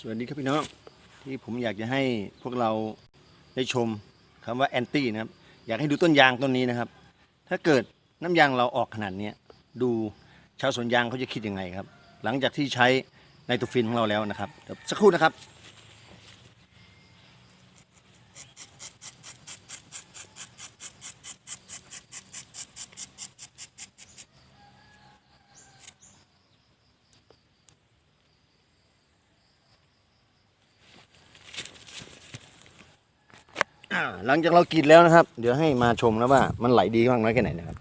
สวัสดีครับพี่น้องที่ผมอยากจะให้พวกเราได้ชมคำว่าแอนตี้นะครับ อยากให้ดูต้นยางต้นนี้นะครับ ถ้าเกิดน้ำยางเราออกขนาดนี้ดูชาวสวนยางเขาจะคิดยังไงครับ หลังจากที่ใช้ไนโตรฟินของเราแล้วนะครับสักครู่นะครับ หลังจากเรากรีดแล้วนะครับ เดี๋ยวให้มาชมนะว่ามันไหลดีมากน้อยแค่ไหนนะครับ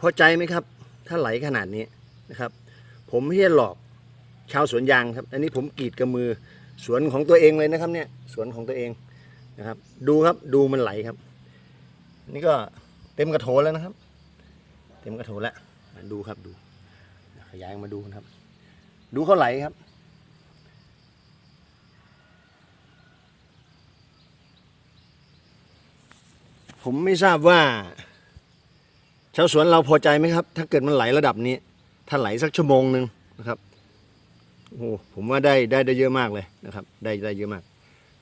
พอใจไหมครับ ถ้าไหลขนาดนี้นะครับ ผมไม่ใช่หลอกชาวสวนยางครับ อันนี้ผมกรีดกับมือสวนของตัวเองเลยนะครับเนี่ยสวนของตัวเองนะครับ ดูครับดูมันไหลครับ นี่ก็เต็มกระโถนแล้วนะครับ เต็มกระโถนแล้วอะดูครับดูขยายมาดูนะครับ ดูเขาไหลครับ ผมไม่ทราบว่า ชาวสวนเราพอใจไหมครับ ถ้าเกิดมันไหลระดับนี้ ถ้าไหลสักชั่วโมงหนึ่งนะครับโอ้โหผมว่าได้ได้ได้เยอะมากเลยนะครับ ได้ได้เยอะมาก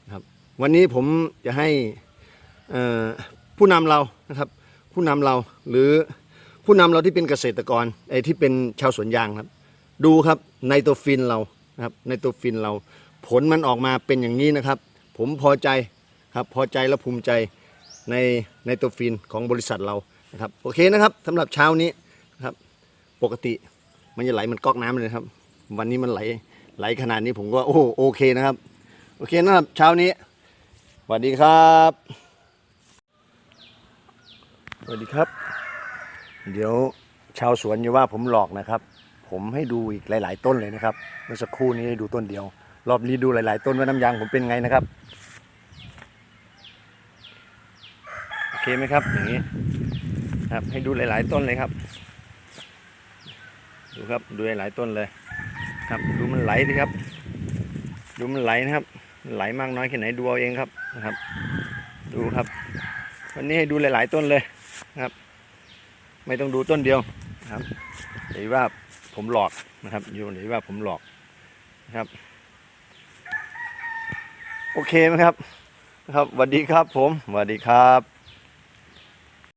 นะครับ วันนี้ผมจะให้ผู้นำเรานะครับ ผู้นำเราหรือผู้นำเราที่เป็นเกษตรกรไอ้ที่เป็นชาวสวนยางครับ ดูครับไนโตรฟินเรานะครับไนโตรฟินเรา ผลมันออกมาเป็นอย่างนี้นะครับ ผมพอใจครับพอใจและภูมิใจในไนโตรฟินของบริษัทเรานะครับโอเคนะครับสำหรับเช้านี้นะครับปกติมันจะไหลมันก๊อกน้ำเลยครับ วันนี้มันไหลไหลขนาดนี้ผมก็โอ้โอเคนะครับ โอเคนะครับเช้านี้สวัสดีครับสวัสดีครับ เดี๋ยวชาวสวนอย่าว่าผมหลอกนะครับ ผมให้ดูอีกหลาย ๆ ต้นเลยนะครับเมื่อสักครู่นี้ให้ดูต้นเดียว รอบนี้ดูหลาย ๆ ต้นว่าน้ำยางผมเป็นไงนะครับโอเคไหมครับอย่างนี้ครับให้ดูหลาย ๆ ต้นเลยครับ ดูครับดูหลายๆต้นเลย ครับดูมันไหลสิครับ ดูมันไหลนะครับ ไหลมากน้อยแค่ไหนดูเอาเองครับนะครับ ดูครับ วันนี้ให้ดูหลาย ๆ ต้นเลยนะครับ ไม่ต้องดูต้นเดียวครับหรือว่า ผมหลอกนะครับ อยู่หรือว่าผมหลอกนะครับ โอเคไหมครับ ครับสวัสดีครับผมสวัสดีครับ